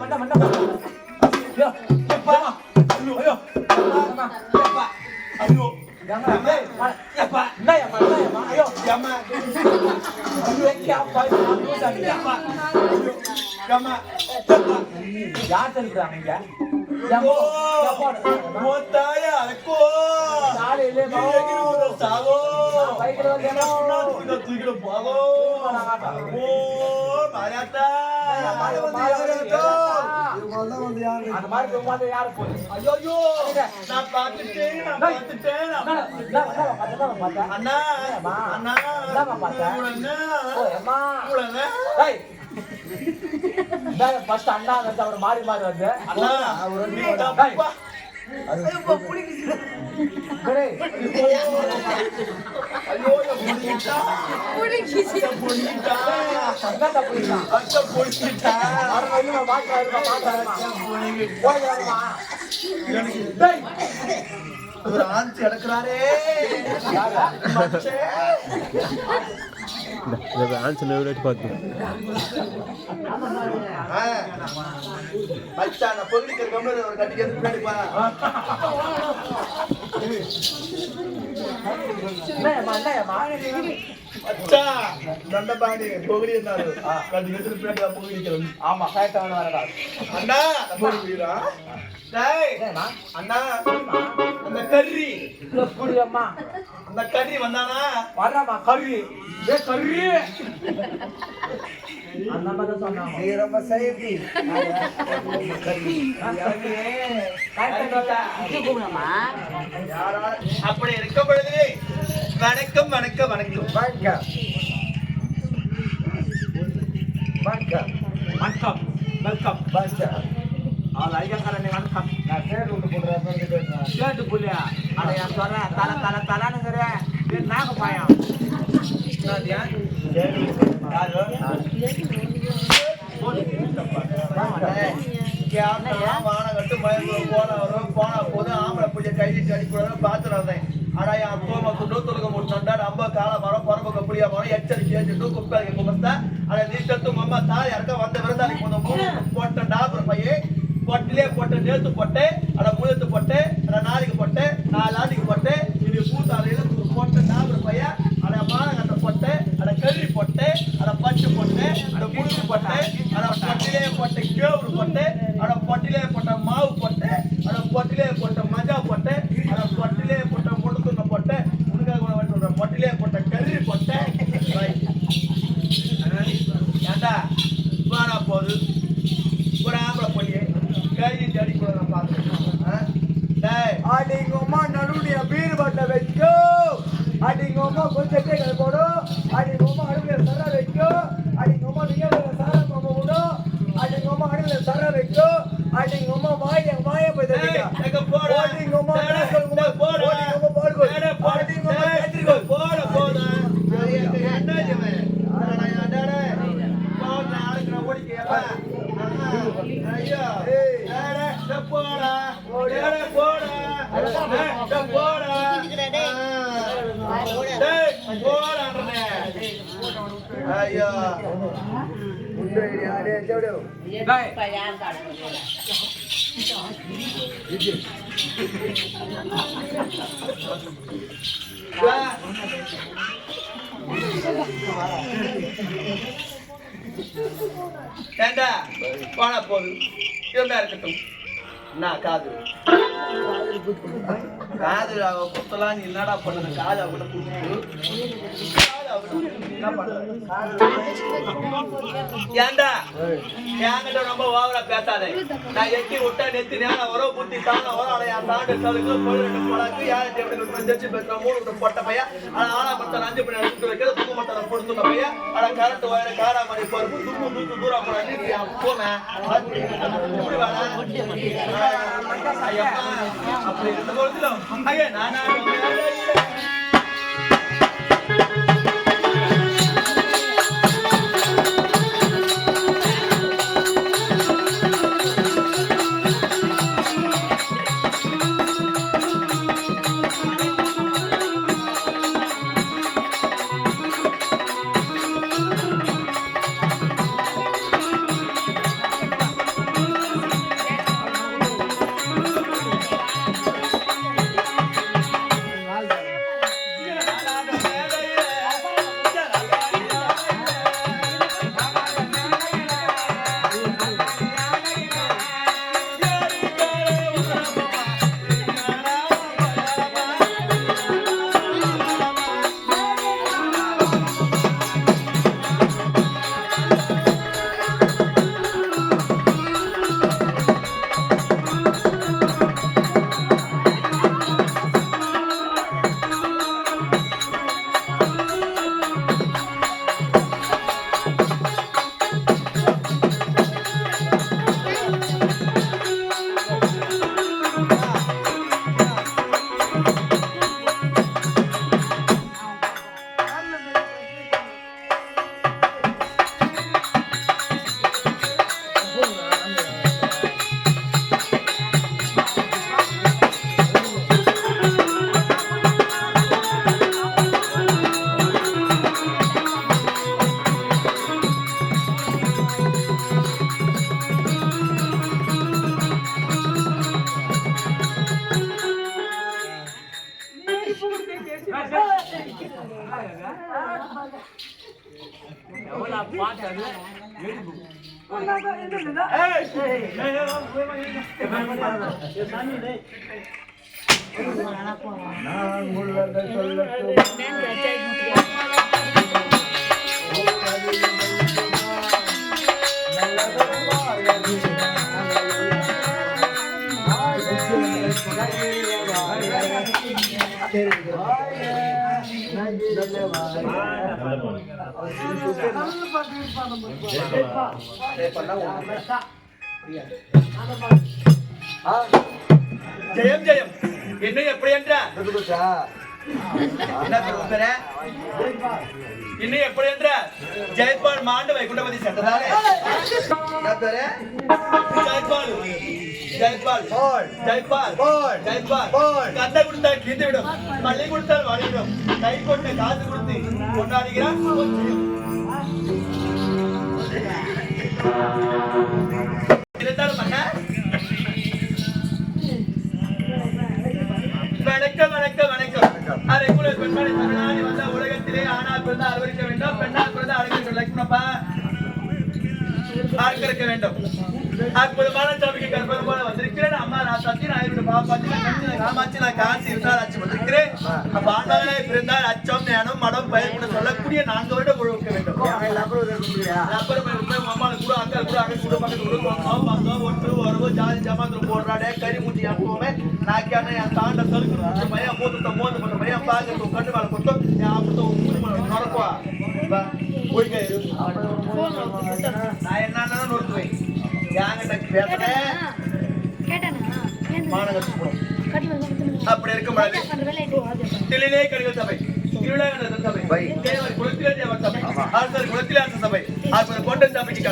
மண்டை, மண்டை, மண்டை, யார் சொல்லிவிடா நீங்க? அண்ணா அண்ணா. அண்ணா பார்த்தேன் ஃபர்ஸ்ட் அண்ணா வந்து அவர் மாறி மாறி வந்து அண்ணா அவர் எனக்கு ஒரு ஆஞ்சு எடுக்கிறாரே ஆன்சர் எவ்வளோ பார்த்து மச்சான் நான் பொருளுக்கு இருக்கோம்னு ஒரு கட்டிக்கு எடுத்து பின்னாடி பா. அண்ணா. அந்த கறி. புரியம்மா. அந்த கறி வந்தானா? வர்றாமா கறி. ஏ கறி. அந்த மாதிரி சொன்னாங்க. நீ ரொம்ப சேஃபி அப்படி இருக்க பொழுது வணக்கம் வணக்கம். வணக்கம். வணக்கம். வணக்கம் வணக்கம். வணக்கம். அவள் அடிக்கல்காரனை நான் ஸ்டேட் விட்டு போடுறேன் ஸ்டேட்டு புள்ளியா? அதை நான் சொல்கிறேன் தலை தலை தலைனுங்கிறேன் இது நாக பாயம் வானம் கட்டு மயக்கம் போன வரும். போன போது ஆம்பளை பூஜை கைதிட்டு அடிக்கூடாதுன்னு பார்த்துட்டு வந்தேன். ஆனா என் அப்போ மக்கள் நூத்துலுக்கு நம்ம கால மரம் பரம்பக்க புளியா மரம் எச்சரிக்கை ஏற்றிட்டு குப்பாங்க அதை நீ தட்டு மம்மா தாய் யாருக்கா வந்த விருந்தாளி போதும். போட்டா அப்புறம் பொட்டிலே போட்டு நேத்து போட்டு அட முழுத்து போட்டு அட நாளைக்கு போட்டு நாலு ஆண்டுக்கு போட்டு இது பூத்தாலையில அடிங்க அம்மா நடுவுடைய மீன் பண்ண வைக்கும். அடிங்க அம்மா கொஞ்சம் சட்டைகள் போடும். அடிங்க அம்மா அடுப்பில் சர வைக்கும். அடிங்க அம்மா நீங்கள் சர மாமா விடும் அடிங்க அம்மா அடுப்பில் சர வைக்கும். அடிங்க வாய வாய போய் ஐயோ. வா. ஏண்டா போனா போகுது இருந்தா இருக்கட்டும் நான் காது காது குத்தலாம் நீ என்னடா பண்ண காது அவட குத்து ஏண்டா? என்கிட்ட ரொம்ப ஓவரா பேசாதே. நான் எட்டி விட்டா நெத்தி நேரம் வரும் புத்தி தான வரும் அதை என் தாண்டு சலுக்கு பொழு ரெண்டு போலாக்கு யாருக்கு எப்படி இருக்கணும் மூணு விட்டு போட்ட பையன் ஆனா ஆனா மத்த அஞ்சு பண்ணி எடுத்து வைக்கிறது தூக்க மட்டை பொறுத்துன பையன் ஆனா கரண்ட் வயர காராமணி பருப்பு துப்பு தூத்து தூரம் போட நீ போனேன் அப்படி இருந்த ஐயா நானா நான் உள்ளதை சொல்லட்டும் ஜெயம் ஜெயம். என்ன எப்படி என்ற சென்றதாலே என்ன பேரு? ஜெயபால் ஜெயபால் பால். ஜெயபால் பால். ஜெயபால் பால். கண்ணை கொடுத்தால் கீந்து விடும் பள்ளி கொடுத்தால் வாடிவிடும். கை கொண்டு காசு கொடுத்து கொண்டாடுகிறான் பெண்மணி தரணாதி வந்த உலகத்திலே ஆணால் பிறந்த அறுவரிக்க வேண்டும் பெண்ணால் பிறந்த அழகின்ற லக்ஷ்மப்பா பார்க்க வேண்டும். அற்புதமான சாமிக்கு கற்பது போல வந்திருக்கிறேன். அம்மா நான் சத்தி நான் என்னோட பாப்பாச்சி நான் கண்ணி நான் காமாட்சி நான் காசி இருந்தால் அச்சு வந்திருக்கிறேன். அப்ப ஆண்டாளே பிறந்தால் அச்சம் ஞானம் மடம் பெயர் சொல்லக்கூடிய நான்கு வருட அப்படி இருக்கும்? பொழுது தில்லிலே கடிகள் சபை திருவிழாவினர் சபை தேவர் குலத்திலே தேவர் சபை அரசர் குலத்திலே அரச சபை அப்படி கொண்ட சபைக்கு